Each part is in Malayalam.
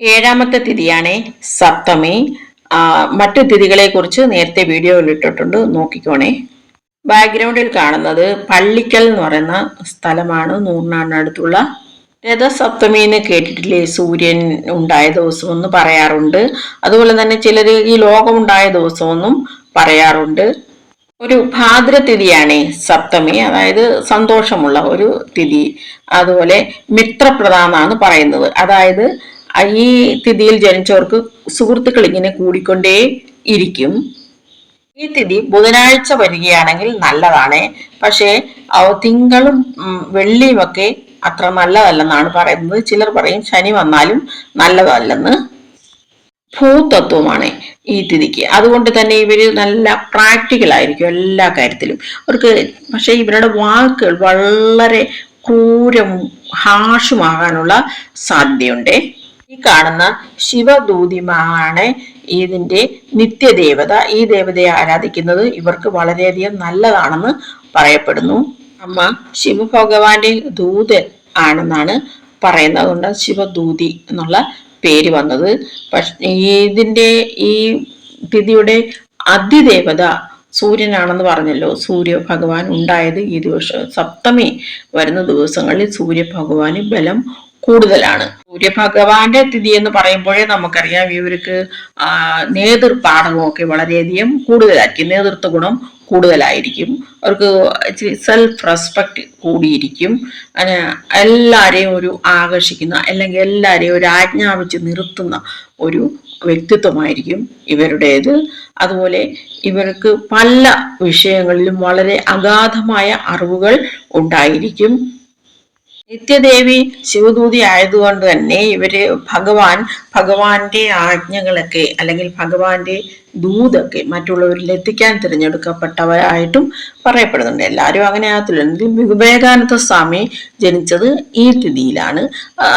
ഏഴാമത്തെ തിഥിയാണ് സപ്തമി. മറ്റു തിഥികളെ കുറിച്ച് നേരത്തെ വീഡിയോയിൽ ഇട്ടിട്ടുണ്ട്. നോക്കിക്കോണേ. ബാക്ക്ഗ്രൗണ്ടിൽ കാണുന്നത് പള്ളിക്കൽ എന്ന് പറയുന്ന സ്ഥലമാണ്. നൂറിനാടിനടുത്തുള്ള രഥസപ്തമി എന്ന് കേട്ടിട്ടില്ലേ? സൂര്യൻ ഉണ്ടായ ദിവസമെന്ന് പറയാറുണ്ട്. അതുപോലെ തന്നെ ചിലർ ഈ ലോകം ഉണ്ടായ ദിവസമെന്നും പറയാറുണ്ട്. ഒരു ഭാദ്രതിഥിയാണ് സപ്തമി. അതായത് സന്തോഷമുള്ള ഒരു തിഥി. അതുപോലെ മിത്രപ്രധാനാണ് പറയുന്നത്. അതായത് ഈ തിഥിയിൽ ജനിച്ചവർക്ക് സുഹൃത്തുക്കൾ ഇങ്ങനെ കൂടിക്കൊണ്ടേ ഇരിക്കും. ഈ തിഥി ബുധനാഴ്ച വരികയാണെങ്കിൽ നല്ലതാണ്. പക്ഷേ തിങ്കളും വെള്ളിയുമൊക്കെ അത്ര നല്ലതല്ലെന്നാണ് പറയുന്നത്. ചിലർ പറയും ശനി വന്നാലും നല്ലതല്ലെന്ന്. ഭൂതത്വമാണ് ഈ തിഥിക്ക്. അതുകൊണ്ട് തന്നെ ഇവർ നല്ല പ്രാക്ടിക്കൽ ആയിരിക്കും എല്ലാ കാര്യത്തിലും. അവർക്ക് പക്ഷേ ഇവരുടെ വാക്കുകൾ വളരെ ക്രൂരം ഹാഷുമാകാനുള്ള സാധ്യതയുണ്ട്. ഈ കാണുന്ന ശിവദൂതിമാണ് ഇതിന്റെ നിത്യദേവത. ഈ ദേവതയെ ആരാധിക്കുന്നത് ഇവർക്ക് വളരെയധികം നല്ലതാണെന്ന് പറയപ്പെടുന്നു. അമ്മ ശിവഭഗവാന്റെ ദൂതൻ ആണെന്നാണ് പറയുന്നത്. കൊണ്ട് ശിവദൂതി എന്നുള്ള പേര് വന്നത്. പക്ഷെ ഇതിന്റെ ഈ തിഥിയുടെ അതിദേവത സൂര്യനാണെന്ന് പറഞ്ഞല്ലോ. സൂര്യ ഭഗവാൻ ഉണ്ടായത് ഈ ദിവസം സപ്തമി വരുന്ന ദിവസങ്ങളിൽ സൂര്യ ഭഗവാന് ബലം കൂടുതലാണ്. സൂര്യഭഗവാന്റെ തിഥി എന്ന് പറയുമ്പോഴേ നമുക്കറിയാം ഇവർക്ക് ആ, നേതൃപാഠകമൊക്കെ വളരെയധികം കൂടുതലായിരിക്കും. നേതൃത്വ ഗുണം കൂടുതലായിരിക്കും. അവർക്ക് സെൽഫ് റെസ്പെക്ട് കൂടിയിരിക്കും. എല്ലാവരെയും ഒരു ആകർഷിക്കുന്ന അല്ലെങ്കിൽ എല്ലാവരെയും ഒരു ആജ്ഞാപിച്ച് നിർത്തുന്ന ഒരു വ്യക്തിത്വമായിരിക്കും ഇവരുടേത്. അതുപോലെ ഇവർക്ക് പല വിഷയങ്ങളിലും വളരെ അഗാധമായ അറിവുകൾ ഉണ്ടായിരിക്കും. നിത്യദേവി ശിവദൂതി ആയതുകൊണ്ട് തന്നെ ഇവർ ഭഗവാൻ ഭഗവാന്റെ ആജ്ഞകളൊക്കെ അല്ലെങ്കിൽ ഭഗവാന്റെ ദൂതൊക്കെ മറ്റുള്ളവരിൽ എത്തിക്കാൻ തിരഞ്ഞെടുക്കപ്പെട്ടവരായിട്ടും പറയപ്പെടുന്നുണ്ട്. എല്ലാവരും അങ്ങനെ ആകത്തില്ല. വിവേകാനന്ദ സ്വാമി ജനിച്ചത് ഈ തിഥിയിലാണ്.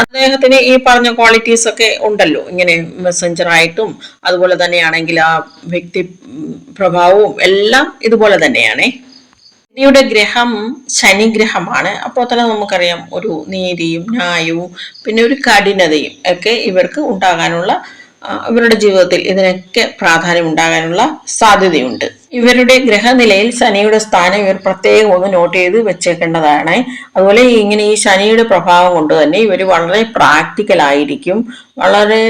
അദ്ദേഹത്തിന് ഈ പറഞ്ഞ ക്വാളിറ്റീസ് ഒക്കെ ഉണ്ടല്ലോ. ഇങ്ങനെ മെസ്സഞ്ചർ ആയിട്ടും അതുപോലെ തന്നെയാണെങ്കിൽ ആ വ്യക്തി പ്രഭാവവും എല്ലാം ഇതുപോലെ തന്നെയാണേ. ശനിയുടെ ഗ്രഹം ശനിഗ്രഹമാണ്. അപ്പോൾ തന്നെ നമുക്കറിയാം ഒരു നീതിയും ന്യായവും പിന്നെ ഒരു കഠിനതയും ഒക്കെ ഇവർക്ക് ഉണ്ടാകാനുള്ള ഇവരുടെ ജീവിതത്തിൽ ഇതിനൊക്കെ പ്രാധാന്യം ഉണ്ടാകാനുള്ള സാധ്യതയുണ്ട്. ഇവരുടെ ഗ്രഹനിലയിൽ ശനിയുടെ സ്ഥാനം ഇവർ പ്രത്യേകം ഒന്ന് നോട്ട് ചെയ്ത് വെച്ചേക്കേണ്ടതാണ്. അതുപോലെ ഇങ്ങനെ ഈ ശനിയുടെ പ്രഭാവം കൊണ്ട് തന്നെ ഇവർ വളരെ പ്രാക്ടിക്കൽ ആയിരിക്കും. വളരെ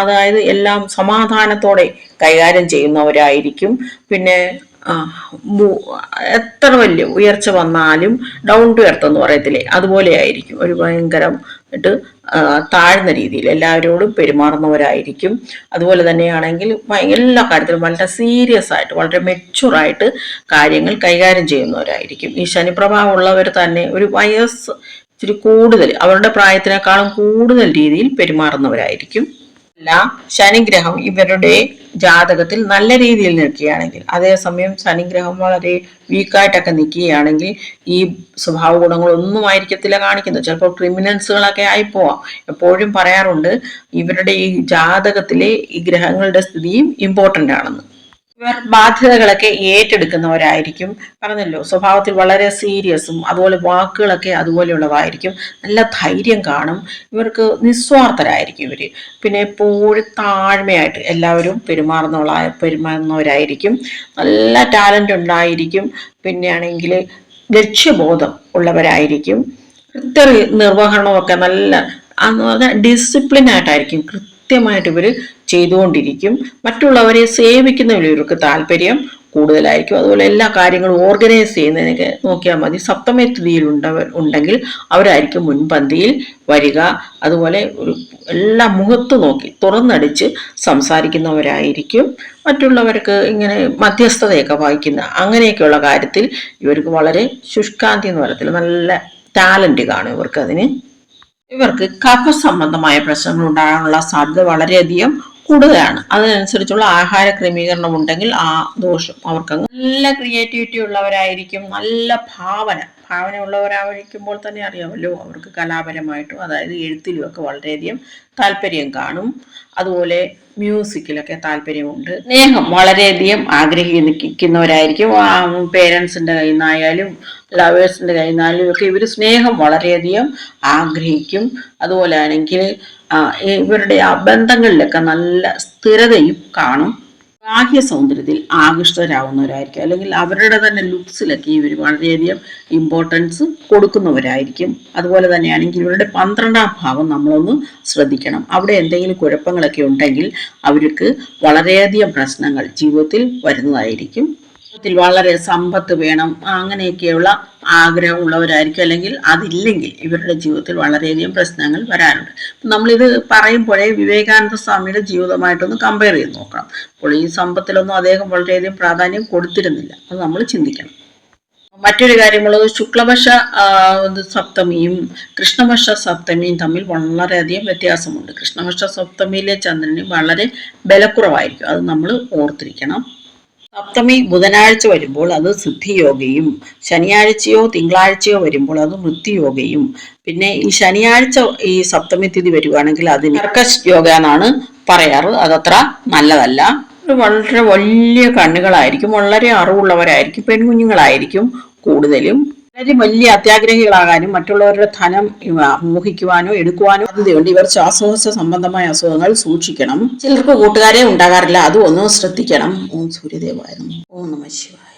അതായത് എല്ലാം സമാധാനത്തോടെ കൈകാര്യം ചെയ്യുന്നവരായിരിക്കും. പിന്നെ എത്ര വലിയ ഉയർച്ച വന്നാലും ഡൗൺ ടു എർത്ത് എന്ന് പറയത്തില്ലേ? അതുപോലെ ആയിരിക്കും ഒരു ഭയങ്കരം ഇട്ട് താഴ്ന്ന രീതിയിൽ എല്ലാവരോടും പെരുമാറുന്നവരായിരിക്കും. അതുപോലെ തന്നെയാണെങ്കിൽ എല്ലാ കാര്യത്തിലും വളരെ സീരിയസ് ആയിട്ട് വളരെ മെച്ചുറായിട്ട് കാര്യങ്ങൾ കൈകാര്യം ചെയ്യുന്നവരായിരിക്കും. ഈ ശനിപ്രഭാവം ഉള്ളവർ തന്നെ ഒരു വയസ്സ് ഇച്ചിരി കൂടുതൽ അവരുടെ പ്രായത്തിനേക്കാളും കൂടുതൽ രീതിയിൽ പെരുമാറുന്നവരായിരിക്കും. അല്ല ശനിഗ്രഹം ഇവരുടെ ജാതകത്തിൽ നല്ല രീതിയിൽ നിൽക്കുകയാണെങ്കിൽ അതേസമയം ശനിഗ്രഹം വളരെ വീക്കായിട്ടൊക്കെ നിൽക്കുകയാണെങ്കിൽ ഈ സ്വഭാവ ഗുണങ്ങളൊന്നും ആയിരിക്കത്തില്ല കാണിക്കുന്നത്. ചിലപ്പോൾ ക്രിമിനൽസുകളൊക്കെ ആയി ആയിപ്പോവാം എപ്പോഴും പറയാറുണ്ട് ഇവരുടെ ഈ ജാതകത്തിലെ ഈ ഗ്രഹങ്ങളുടെ സ്ഥിതിയും ഇമ്പോർട്ടന്റ് ആണെന്ന്. ഇവർ ബാധ്യതകളൊക്കെ ഏറ്റെടുക്കുന്നവരായിരിക്കും. പറഞ്ഞല്ലോ സ്വഭാവത്തിൽ വളരെ സീരിയസും അതുപോലെ വാക്കുകളൊക്കെ അതുപോലെയുള്ളതായിരിക്കും നല്ല ധൈര്യം കാണും. ഇവർക്ക് നിസ്വാർത്ഥരായിരിക്കും ഇവർ പിന്നെ എപ്പോഴും താഴ്മയായിട്ട് എല്ലാവരും പെരുമാറുന്നവളാ പെരുമാറുന്നവരായിരിക്കും. നല്ല ടാലന്റ് ഉണ്ടായിരിക്കും. പിന്നെയാണെങ്കിൽ ലക്ഷ്യബോധം ഉള്ളവരായിരിക്കും. കൃത്യ നിർവഹണമൊക്കെ നല്ല എന്ന് പറഞ്ഞാൽ ഡിസിപ്ലിൻ ആയിട്ടായിരിക്കും. കൃത്യമായിട്ട് ഇവർ ചെയ്തുകൊണ്ടിരിക്കും. മറ്റുള്ളവരെ സേവിക്കുന്നതിൽ ഇവർക്ക് താല്പര്യം കൂടുതലായിരിക്കും. അതുപോലെ എല്ലാ കാര്യങ്ങളും ഓർഗനൈസ് ചെയ്യുന്നതിനൊക്കെ നോക്കിയാൽ മതി. സപ്തമി സ്ഥിതിയിൽ ഉണ്ടവർ ഉണ്ടെങ്കിൽ അവരായിരിക്കും മുൻപന്തിയിൽ വരിക. അതുപോലെ ഒരു എല്ലാ മുഖത്ത് നോക്കി തുറന്നടിച്ച് സംസാരിക്കുന്നവരായിരിക്കും. മറ്റുള്ളവർക്ക് ഇങ്ങനെ മധ്യസ്ഥതയൊക്കെ വഹിക്കുന്ന അങ്ങനെയൊക്കെയുള്ള കാര്യത്തിൽ ഇവർക്ക് വളരെ ശുഷ്കാന്തി എന്ന് പറയത്തില്ല നല്ല ടാലന്റ് കാണും ഇവർക്ക് അതിന് ഇവർക്ക് കഫ സംബന്ധമായ പ്രശ്നങ്ങൾ ഉണ്ടാകാനുള്ള സാധ്യത വളരെയധികം കൂടുതലാണ്. അതിനനുസരിച്ചുള്ള ആഹാര ക്രമീകരണം ഉണ്ടെങ്കിൽ ആ ദോഷം അവർക്ക് നല്ല ക്രിയേറ്റിവിറ്റി ഉള്ളവരായിരിക്കും. നല്ല ഭാവന. ഭാവനയുള്ളവരായിരിക്കുമ്പോൾ തന്നെ അറിയാമല്ലോ അവർക്ക് കലാപരമായിട്ടും അതായത് എഴുത്തിലും ഒക്കെ വളരെയധികം താല്പര്യം കാണും. അതുപോലെ മ്യൂസിക്കിലൊക്കെ താല്പര്യമുണ്ട്. സ്നേഹം വളരെയധികം ആഗ്രഹിക്കുന്നവരായിരിക്കും. പേരൻസിന്റെ കയ്യിൽ നിന്നായാലും ലവേഴ്സിന്റെ കയ്യിൽ നിന്നായാലും ഒക്കെ ഇവർ സ്നേഹം വളരെയധികം ആഗ്രഹിക്കും. അതുപോലെ ആണെങ്കിൽ ഇവരുടെ ആ ബന്ധങ്ങളിലൊക്കെ നല്ല സ്ഥിരതയും കാണും. ബാഹ്യ സൗന്ദര്യത്തിൽ ആകൃഷ്ടരാകുന്നവരായിരിക്കും അല്ലെങ്കിൽ അവരുടെ തന്നെ ലുക്സിലൊക്കെ ഇവർ വളരെയധികം ഇമ്പോർട്ടൻസ് കൊടുക്കുന്നവരായിരിക്കും. അതുപോലെ തന്നെയാണെങ്കിൽ ഇവരുടെ പന്ത്രണ്ടാം ഭാവം നമ്മളൊന്ന് ശ്രദ്ധിക്കണം. അവിടെ എന്തെങ്കിലും കുഴപ്പങ്ങളൊക്കെ ഉണ്ടെങ്കിൽ അവർക്ക് വളരെയധികം പ്രശ്നങ്ങൾ ജീവിതത്തിൽ വരുന്നതായിരിക്കും. ജീവിതത്തിൽ വളരെ സമ്പത്ത് വേണം അങ്ങനെയൊക്കെയുള്ള ആഗ്രഹമുള്ളവരായിരിക്കും. അല്ലെങ്കിൽ അതില്ലെങ്കിൽ ഇവരുടെ ജീവിതത്തിൽ വളരെയധികം പ്രശ്നങ്ങൾ വരാനുണ്ട് നമ്മളിത് പറയുമ്പോഴേ വിവേകാനന്ദ സ്വാമിയുടെ ജീവിതമായിട്ടൊന്ന് കമ്പയർ ചെയ്ത് നോക്കണം. അപ്പോൾ ഈ സമ്പത്തിലൊന്നും അദ്ദേഹം വളരെയധികം പ്രാധാന്യം കൊടുത്തിരുന്നില്ല. അത് നമ്മൾ ചിന്തിക്കണം. മറ്റൊരു കാര്യമുള്ളത് ശുക്ലപക്ഷ സപ്തമിയും കൃഷ്ണപക്ഷ സപ്തമിയും തമ്മിൽ വളരെയധികം വ്യത്യാസമുണ്ട്. കൃഷ്ണപക്ഷ സപ്തമിയിലെ ചന്ദ്രന് വളരെ ബലക്കുറവായിരിക്കും. അത് നമ്മൾ ഓർത്തിരിക്കണം. സപ്തമി ബുധനാഴ്ച വരുമ്പോൾ അത് സിദ്ധിയോഗയും ശനിയാഴ്ചയോ തിങ്കളാഴ്ചയോ വരുമ്പോൾ അത് മൃത്യുയോഗയും. പിന്നെ ഈ ശനിയാഴ്ച ഈ സപ്തമി തിഥി വരുവാണെങ്കിൽ അതിന് കർക്കശ് യോഗ എന്നാണ് പറയാറ്. അതത്ര നല്ലതല്ല. വളരെ വലിയ കണ്ണുകളായിരിക്കും. വളരെ അറിവുള്ളവരായിരിക്കും. പെൺകുഞ്ഞുങ്ങളായിരിക്കും കൂടുതലും. വളരെ വലിയ അത്യാഗ്രഹികളാകാനും മറ്റുള്ളവരുടെ ധനം മോഹിക്കുവാനോ എടുക്കുവാനോ സാധ്യതയുണ്ട്. ഇവർ ശ്വാസകോശ സംബന്ധമായ അസുഖങ്ങൾ സൂക്ഷിക്കണം. ചിലർക്ക് കൂട്ടുകാരെ ഉണ്ടാകാറില്ല. അതും ഒന്ന് ശ്രദ്ധിക്കണം. ഓം സൂര്യദേവായ ഓം നമ ശിവായ.